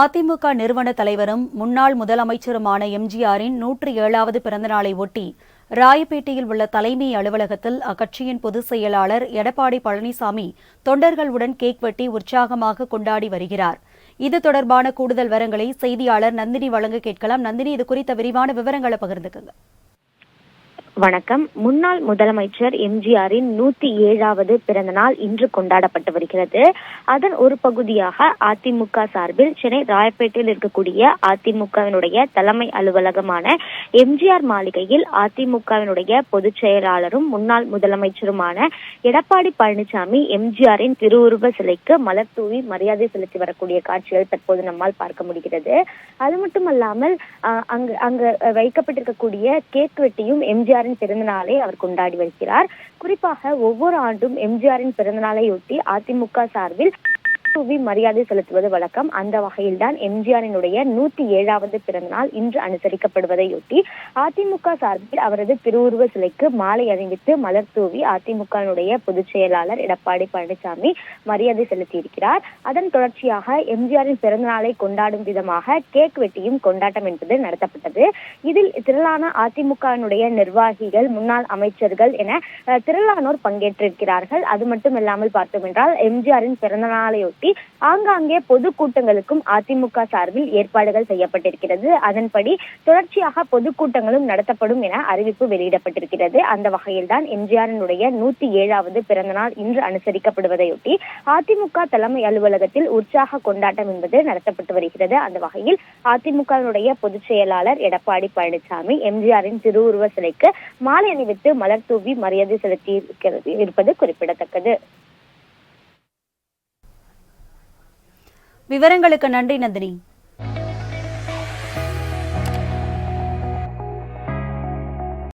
அதிமுக நிறுவன தலைவரும் முன்னாள் முதலமைச்சருமான எம்ஜிஆரின் நூற்றி ஏழாவது பிறந்தநாளை ஒட்டி ராயப்பேட்டையில் உள்ள தலைமை அலுவலகத்தில் அக்கட்சியின் பொதுச் செயலாளர் எடப்பாடி பழனிசாமி தொண்டர்களுடன் கேக் வெட்டி உற்சாகமாக கொண்டாடி வருகிறார். இது தொடர்பான கூடுதல் விவரங்களை செய்தியாளர் நந்தினி வழங்க கேட்கலாம். நந்தினி இது குறித்த விரிவான விவரங்களை பகிர்ந்துக்குங்க. வணக்கம். முன்னாள் முதலமைச்சர் எம்ஜிஆரின் நூத்தி ஏழாவது பிறந்த நாள் இன்று கொண்டாடப்பட்டு வருகிறது. அதன் ஒரு பகுதியாக அதிமுக சார்பில் சென்னை ராயப்பேட்டையில் இருக்கக்கூடிய அதிமுகவினுடைய தலைமை அலுவலகமான எம்ஜிஆர் மாளிகையில் அதிமுகவினுடைய பொதுச் செயலாளரும் முன்னாள் முதலமைச்சருமான எடப்பாடி பழனிசாமி எம்ஜிஆரின் திருவுருவ சிலைக்கு மலர் தூவி மரியாதை செலுத்தி வரக்கூடிய காட்சிகள் தற்போது நம்மால் பார்க்க முடிகிறது. அது மட்டுமல்லாமல் ஆஹ், அங்கு அங்கு வைக்கப்பட்டிருக்கக்கூடிய கேக் வெட்டியும் எம்ஜிஆரின் பிறந்த நாளை அவர் கொண்டாடி வருகிறார். குறிப்பாக ஒவ்வொரு ஆண்டும் எம்ஜிஆரின் பிறந்த நாளையொட்டி அதிமுக சார்பில் தூவி மரியாதை செலுத்துவது வழக்கம். அந்த வகையில்தான் எம்ஜிஆரினுடைய நூத்தி ஏழாவது பிறந்த நாள் இன்று அனுசரிக்கப்படுவதையொட்டி அதிமுக சார்பில் அவரது திருவுருவ சிலைக்கு மாலை அணிவித்து மலர் தூவி அதிமுகவினுடைய பொதுச் செயலாளர் எடப்பாடி பழனிசாமி மரியாதை செலுத்தியிருக்கிறார். அதன் தொடர்ச்சியாக எம்ஜிஆரின் பிறந்த நாளை கொண்டாடும் விதமாக கேக் வெட்டியும் கொண்டாட்டம் என்பது நடத்தப்பட்டது. இதில் திரளான அதிமுகவினுடைய நிர்வாகிகள் முன்னாள் அமைச்சர்கள் என திரளானோர் பங்கேற்றிருக்கிறார்கள். அது மட்டும் இல்லாமல் பார்த்தோம் என்றால் எம்ஜிஆரின் பிறந்த நாளையொட்டி ஆங்காங்கே பொதுக்கூட்டங்களுக்கும் அதிமுக சார்பில் ஏற்பாடுகள் செய்யப்பட்டிருக்கிறது. அதன்படி தொடர்ச்சியாக பொதுக்கூட்டங்களும் நடத்தப்படும் என அறிவிப்பு வெளியிடப்பட்டிருக்கிறது. அந்த வகையில்தான் எம்ஜிஆரினுடைய நூத்தி ஏழாவது பிறந்த நாள் இன்று அனுசரிக்கப்படுவதையொட்டி அதிமுக தலைமை அலுவலகத்தில் உற்சாக கொண்டாட்டம் என்பது நடத்தப்பட்டு வருகிறது. அந்த வகையில் அதிமுகவினுடைய பொதுச் செயலாளர் எடப்பாடி பழனிசாமி எம்ஜிஆரின் திருவுருவ சிலைக்கு மாலை அணிவித்து மலர் தூவி மரியாதை செலுத்தி இருக்கிறது இருப்பது குறிப்பிடத்தக்கது. விவரங்களுக்கு நன்றி நந்தினி.